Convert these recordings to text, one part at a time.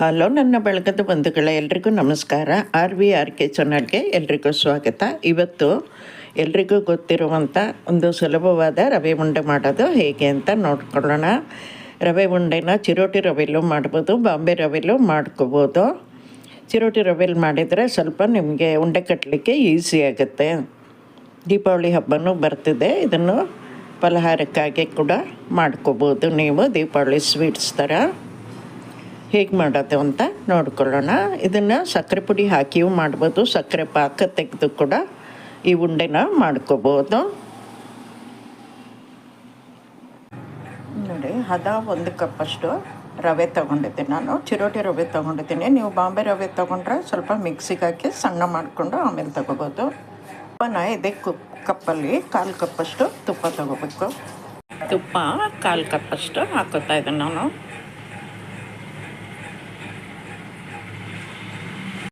Hello ನನ್ನ ಬೆಳಗದ ಬಂಧುಗಳ ಎಲ್ರಿಗೂ ನಮಸ್ಕಾರ. ಆರ್ ವಿ ಆರ್ ಕೆ ಚಾನಲ್ಗೆ ಎಲ್ರಿಗೂ ಸ್ವಾಗತ. ಇವತ್ತು ಎಲ್ರಿಗೂ ಗೊತ್ತಿರುವಂಥ ಒಂದು ಸುಲಭವಾದ ರವೆ ಉಂಡೆ ಮಾಡೋದು ಹೇಗೆ ಅಂತ ನೋಡ್ಕೊಳ್ಳೋಣ. ರವೆ ಉಂಡೆನ ಚಿರೋಟಿ ರವೆಲ್ಲೂ ಮಾಡ್ಬೋದು, ಬಾಂಬೆ ರವೆಲ್ಲೂ ಮಾಡ್ಕೋಬೋದು. ಚಿರೋಟಿ ರವೆಲ್ ಮಾಡಿದರೆ ಸ್ವಲ್ಪ ನಿಮಗೆ ಉಂಡೆ ಕಟ್ಟಲಿಕ್ಕೆ ಈಸಿ ಆಗುತ್ತೆ. ದೀಪಾವಳಿ ಹಬ್ಬನೂ ಬರ್ತಿದೆ, ಇದನ್ನು ಫಲಹಾರಕ್ಕಾಗಿ ಕೂಡ ಮಾಡ್ಕೋಬೋದು ನೀವು, ದೀಪಾವಳಿ ಸ್ವೀಟ್ಸ್ ಥರ. ಹೇಗೆ ಮಾಡೋದು ಅಂತ ನೋಡ್ಕೊಳ್ಳೋಣ. ಇದನ್ನು ಸಕ್ಕರೆ ಪುಡಿ ಹಾಕಿಯೂ ಮಾಡ್ಬೋದು. ಸಕ್ಕರೆ ಪಾಕ ತೆಗೆದು ಕೂಡ ಈ ಉಂಡೆನ ಮಾಡ್ಕೋಬೋದು. ನೋಡಿ, ಹದ ಒಂದು ಕಪ್ಪಷ್ಟು ರವೆ ತೊಗೊಂಡಿದ್ದೀನಿ ನಾನು. ಚಿರೋಟಿ ರವೆ ತೊಗೊಂಡಿದ್ದೀನಿ. ನೀವು ಬಾಂಬೆ ರವೆ ತೊಗೊಂಡ್ರೆ ಸ್ವಲ್ಪ ಮಿಕ್ಸಿಗೆ ಹಾಕಿ ಸಣ್ಣ ಮಾಡಿಕೊಂಡು ಆಮೇಲೆ ತೊಗೋಬೋದು. ತುಪ್ಪನ ಇದೇ ಕುಪ್ ಕಪ್ಪಲ್ಲಿ ಕಾಲು ಕಪ್ಪಷ್ಟು ತುಪ್ಪ ತೊಗೋಬೇಕು. ತುಪ್ಪ ಕಾಲು ಕಪ್ಪಷ್ಟು ಹಾಕೋತಾ ಇದ್ದೀನಿ ನಾನು.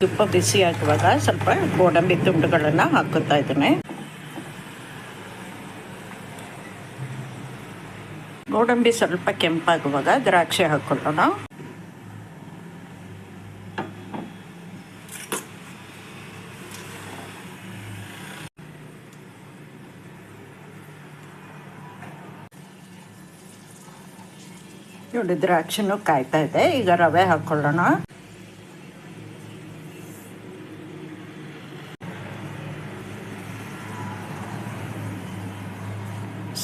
ತುಪ್ಪ ಬಿಸಿ ಆಗುವಾಗ ಸ್ವಲ್ಪ ಗೋಡಂಬಿ ತುಂಡುಗಳನ್ನು ಹಾಕುತ್ತಾ ಇದ್ದೇನೆ. ಗೋಡಂಬಿ ಸ್ವಲ್ಪ ಕೆಂಪಾಗುವಾಗ ದ್ರಾಕ್ಷಿ ಹಾಕೊಳ್ಳೋಣ. ನೋಡಿ ದ್ರಾಕ್ಷಿನೂ ಕಾಯ್ತಾ ಇದೆ. ಈಗ ರವೆ ಹಾಕೊಳ್ಳೋಣ.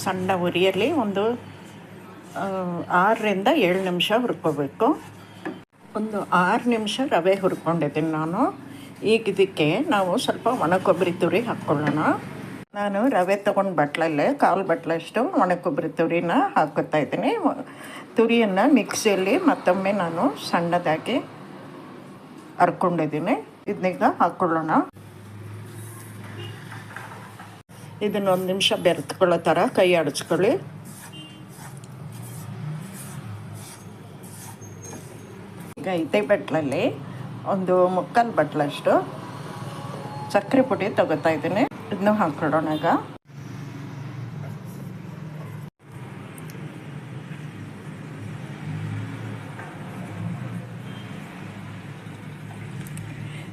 ಸಣ್ಣ ಉರಿಯಲ್ಲಿ ಒಂದು ಆರರಿಂದ ಏಳು ನಿಮಿಷ ಹುರ್ಕೋಬೇಕು. ಒಂದು ಆರು ನಿಮಿಷ ರವೆ ಹುರ್ಕೊಂಡಿದ್ದೀನಿ ನಾನು. ಈಗ ಇದಕ್ಕೆ ನಾವು ಸ್ವಲ್ಪ ಒಣ ಕೊಬ್ಬರಿ ತುರಿ ಹಾಕ್ಕೊಳ್ಳೋಣ ನಾನು ರವೆ ತೊಗೊಂಡು ಬಟ್ಲಲ್ಲೇ ಕಾಲು ಬಟ್ಲಷ್ಟು ಒಣ ಕೊಬ್ಬರಿ ತುರಿನ ಹಾಕೋತಾ ಇದ್ದೀನಿ. ತುರಿಯನ್ನು ಮಿಕ್ಸಿಯಲ್ಲಿ ಮತ್ತೊಮ್ಮೆ ನಾನು ಸಣ್ಣದಾಗಿ ಹರ್ಕೊಂಡಿದ್ದೀನಿ ಇದನ್ನೀಗ ಹಾಕ್ಕೊಳ್ಳೋಣ ಇದನ್ನ ಒಂದು ನಿಮಿಷ ಬೆರೆತ್ಕೊಳ್ಳೋ ಥರ ಕೈ ಆಡಿಸ್ಕೊಳ್ಳಿ. ಈಗ ಇದೇ ಬಟ್ಲಲ್ಲಿ ಒಂದು ಮುಕ್ಕಾಲು ಬಟ್ಲಷ್ಟು ಸಕ್ಕರೆ ಪುಡಿ ತಗೋತಾ ಇದ್ದೀನಿ. ಇದನ್ನು ಹಾಕೊಡೋಣ ಈಗ.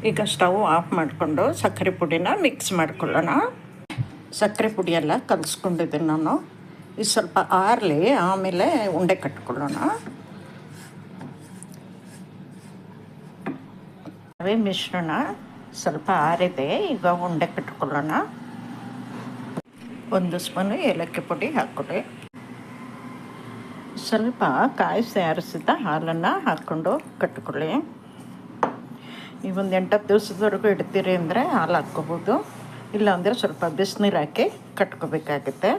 ಈಗ ಸ್ಟವ್ ಆಫ್ ಮಾಡಿಕೊಂಡು ಸಕ್ಕರೆ ಪುಡಿನ ಮಿಕ್ಸ್ ಮಾಡ್ಕೊಳ್ಳೋಣ. ಸಕ್ಕರೆ ಪುಡಿ ಎಲ್ಲ ಕಲಿಸ್ಕೊಂಡಿದ್ದೀನಿ ನಾನು. ಇದು ಸ್ವಲ್ಪ ಆರಲಿ, ಆಮೇಲೆ ಉಂಡೆ ಕಟ್ಕೊಳ್ಳೋಣ. ರವೆ ಮಿಶ್ರಣ ಸ್ವಲ್ಪ ಆರಿದೆ, ಈಗ ಉಂಡೆ ಕಟ್ಕೊಳ್ಳೋಣ. ಒಂದು ಸ್ಪೂನು ಏಲಕ್ಕಿ ಪುಡಿ ಹಾಕ್ಕೊಳ್ಳಿ. ಸ್ವಲ್ಪ ಕಾಯಿಸಿ ಆರಿಸಿದ ಹಾಲನ್ನು ಹಾಕ್ಕೊಂಡು ಕಟ್ಕೊಳ್ಳಿ. ಒಂದು ಎಂಟತ್ತು ದಿವಸದವರೆಗೂ ಇಡ್ತೀರಿ ಅಂದರೆ ಹಾಲು ಹಾಕ್ಕೋಬೋದು. ಇಲ್ಲಾಂದರೆ ಸ್ವಲ್ಪ ಬಿಸಿನೀರು ಹಾಕಿ ಕಟ್ಕೋಬೇಕಾಗುತ್ತೆ.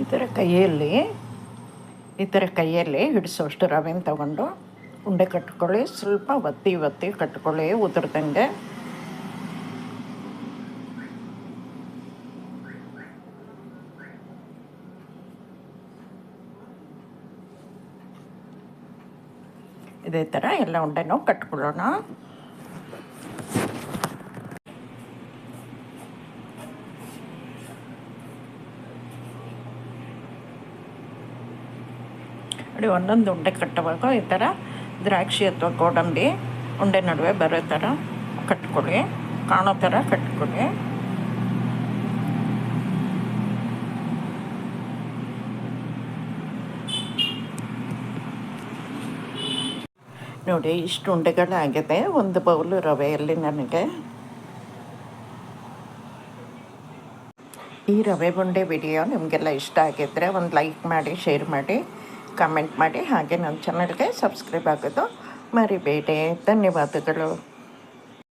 ಈ ಕೈಯಲ್ಲಿ, ಈ ಥರ ಕೈಯಲ್ಲಿ ಹಿಡಿಸೋಷ್ಟು ರವೆನ ತಗೊಂಡು ಉಂಡೆ ಕಟ್ಕೊಳ್ಳಿ. ಸ್ವಲ್ಪ ಒತ್ತಿ ಒತ್ತಿ ಕಟ್ಕೊಳ್ಳಿ, ಉದುರ್ದಂಗೆ. ಇದೇ ಥರ ಎಲ್ಲ ಉಂಡೆನೂ ಕಟ್ಕೊಳ್ಳೋಣ. ನೋಡಿ, ಒಂದೊಂದು ಉಂಡೆ ಕಟ್ಟುವಾಗ ಈ ಥರ ದ್ರಾಕ್ಷಿ ಅಥವಾ ಗೋಡಂಬಿ ಉಂಡೆ ನಡುವೆ ಬರೋ ಥರ ಕಟ್ಕೊಳ್ಳಿ, ಕಾಣೋ ಥರ ಕಟ್ಕೊಳ್ಳಿ. ನೋಡಿ ಇಷ್ಟು ಉಂಡೆಗಳಾಗಿದೆ ಒಂದು ಬೌಲು ರವೆಯಲ್ಲಿ ನನಗೆ. ಈ ರವೆ ಉಂಡೆ ವಿಡಿಯೋ ನಿಮಗೆಲ್ಲ ಇಷ್ಟ ಆಗಿದ್ದರೆ ಒಂದು ಲೈಕ್ ಮಾಡಿ, ಶೇರ್ ಮಾಡಿ, ಕಮೆಂಟ್ ಮಾಡಿ. ಹಾಗೆ ನನ್ನ ಚಾನಲ್ಗೆ ಸಬ್ಸ್ಕ್ರೈಬ್ ಆಗೋದು ಮರಿಬೇಡಿ. ಧನ್ಯವಾದಗಳು.